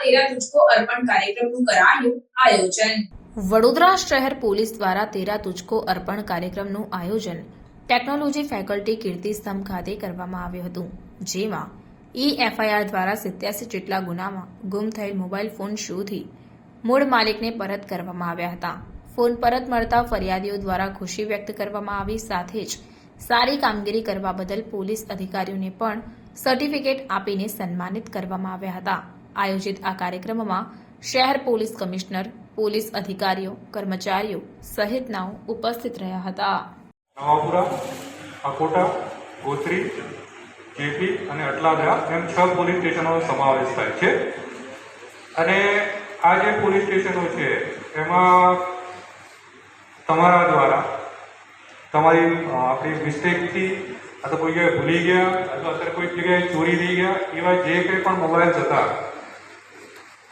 તેરા તુજકો અર્પણ કાર્યક્રમનું કરાયું આયોજન. વડોદરા શહેર પોલીસ દ્વારા તેરા તુજકો અર્પણ કાર્યક્રમનું આયોજન ટેકનોલોજી ફેકલ્ટી કીર્તિસ્તંભ ખાતે કરવામાં આવ્યું હતું, જેમાં ઈ એફઆઈઆર દ્વારા સિત્યાસી જેટલા ગુનામાં ગુમ થયેલ મોબાઈલ ફોન શોધી મૂળ માલિકને પરત કરવામાં આવ્યા હતા. ફોન પરત મળતા ફરિયાદીઓ દ્વારા ખુશી વ્યક્ત કરવામાં આવી, સાથે જ સારી કામગીરી કરવા બદલ પોલીસ અધિકારીઓને પણ સર્ટિફિકેટ આપીને સન્માનિત કરવામાં આવ્યા હતા. આયોજિત આ કાર્યક્રમમાં શહેર પોલીસ કમિશનર, પોલીસ અધિકારીઓ, કર્મચારીઓ સહિતનાઓ ઉપસ્થિત રહ્યા હતા. નવાપુરા, અકોટા, ગોત્રી જેપી અને અટલાદરા એમ છ પોલીસ સ્ટેશનોનો સમાવેશ થાય છે. અને આ જે પોલીસ સ્ટેશનો છે, એમાં તમારા દ્વારા તમારી આપણી મિસ્ટેકથી અથવા કોઈ જગ્યાએ ભૂલી ગયા અથવા અત્યારે કોઈ જગ્યાએ ચોરી થઈ ગયા એવા જે કંઈ પણ મોબાઈલ્સ હતા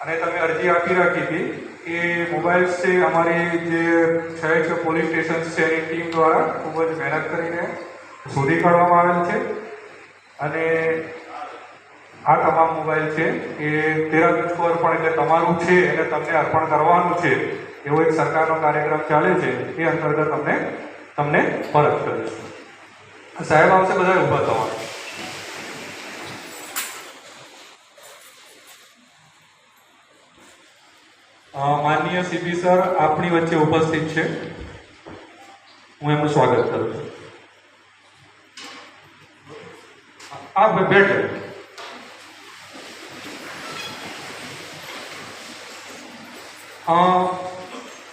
અને તમે અરજી આપી રાખી હતી એ મોબાઈલ્સ છે, અમારી જે છે છે પોલીસ સ્ટેશન છે એની ટીમ દ્વારા ખૂબ જ મહેનત કરીને શોધી કાઢવામાં આવેલ છે. અને આ તમામ મોબાઈલ છે એ તેરા પર અર્પણ એટલે તમારું છે એને તમને અર્પણ કરવાનું છે એવો એક સરકારનો કાર્યક્રમ ચાલે છે, એ અંતર્ગત તમને તમને પરત કરીશું. સાહેબ, આવશે બધા ઊભા થવાનું સીપી સર, આપણી વચ્ચે ઉપસ્થિત છે. હું એમનું સ્વાગત કરું છું.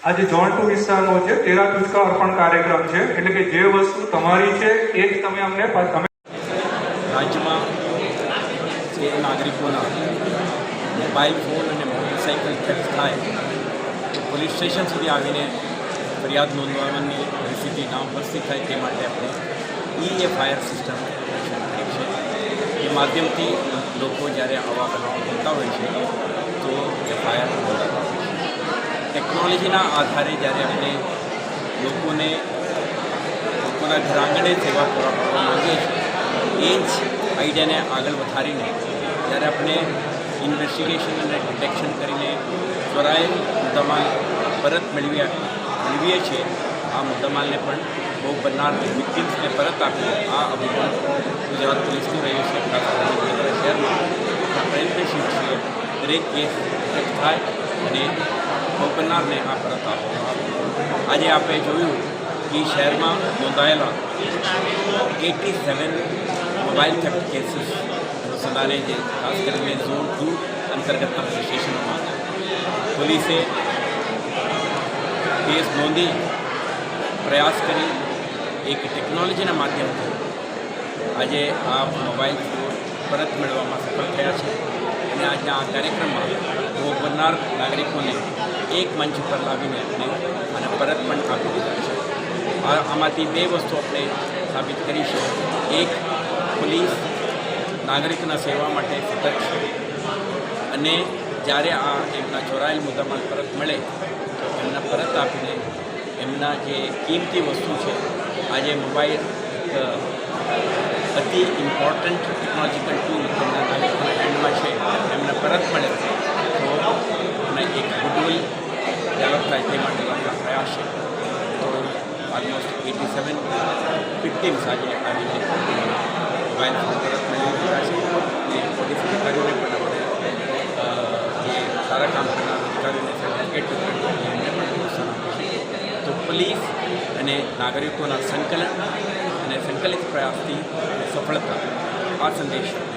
આ જે જોન ટુ વિસ્તારનો છે, તેરા તુજકા અર્પણ કાર્યક્રમ છે. એટલે કે જે વસ્તુ તમારી છે, એ જ તમે અમને તમે રાજ્યમાં જે નાગરિકોના મોબાઈલ ફોન અને મોટરસાઇકલ થેફ્ટ થાય પોલીસ સ્ટેશન સુધી આવીને ફરિયાદ નોંધવાની પરિસ્થિતિ ના ઉપસ્થિત થાય તે માટે આપણે ઈ એફઆઈઆર સિસ્ટમ કરી છે. એ માધ્યમથી લોકો જ્યારે આવા બનાવો બનતા હોય છે, તો નોંધાતા હોય ટેકનોલોજીના આધારે જ્યારે આપણે લોકોને લોકોના ઘરાંગણે સેવા પૂરા પાડવા માંગીએ છીએ, એ જ આઈડિયાને આગળ વધારીને જ્યારે આપણે ઇન્વેસ્ટિગેશન અને ડિટેક્શન કરીને ચોરાયેલ મુદ્દામાલ પરત મેળવી મેળવીએ છીએ. આ મુદ્દામાલને પણ બહુ બનનાર વિક્ટિમ્સને પરત આપી, આ અભિગમ ગુજરાત પોલીસનું રહ્યું છે. શહેરમાં. પ્રયત્નશીલ છીએ દરેક કેસ થાય અને બહુ બનનારને આ પરત આપવામાં આજે આપણે જોયું કે શહેરમાં નોંધાયેલા eighty seven mobile theft cases અનુસંધાને જે ખાસ કરીને ઝોન ટુ અંતર્ગતના સ્ટેશનોમાં પોલીસે કેસ નોંધી પ્રયાસ કરી એક ટેકનોલોજીના માધ્યમથી આજે આ મોબાઈલ પરત મેળવવામાં સફળ થયા છે. અને આજના આ કાર્યક્રમમાં ભોગ બનનાર નાગરિકોને એક મંચ પર લાવીને આપણે અને પરત પણ આપી દીધા છે. આમાંથી બે વસ્તુ આપણે સાબિત કરી એક, પોલીસ નાગરિકના સેવા માટે સતત છે. અને જ્યારે આ એમના ચોરાયેલ મુદ્દામાલ પરત મળે, તો એમને પરત આપીને એમના જે કિંમતી વસ્તુ છે, આજે મોબાઈલ અતિ ઇમ્પોર્ટન્ટ ટેકનોલોજીકલ ટૂલ એમના હેન્ડમાં છે, એમને પરત મળે. તો અને એક ગુડવિલ ડેવલપ થાય તે માટે આપણા પ્રયાસ છે. તો ઓલમોસ્ટ એટી સેવન વિક્ટિમ્સ આજે આવીને મોબાઈલ ફોન પરત મેળવી દીધા છે અને પોલીસ અધિકારીઓને પણ આપણે અ, જે સારા કામ કરનાર અધિકારીઓને સર્ટિફિકેટ વિતરણ કરી એમને પણ પ્રોત્સાહન આપીશું તો પોલીસ અને નાગરિકોના સંકલન અને સંકલિત પ્રયાસથી સફળતા. આ સંદેશ.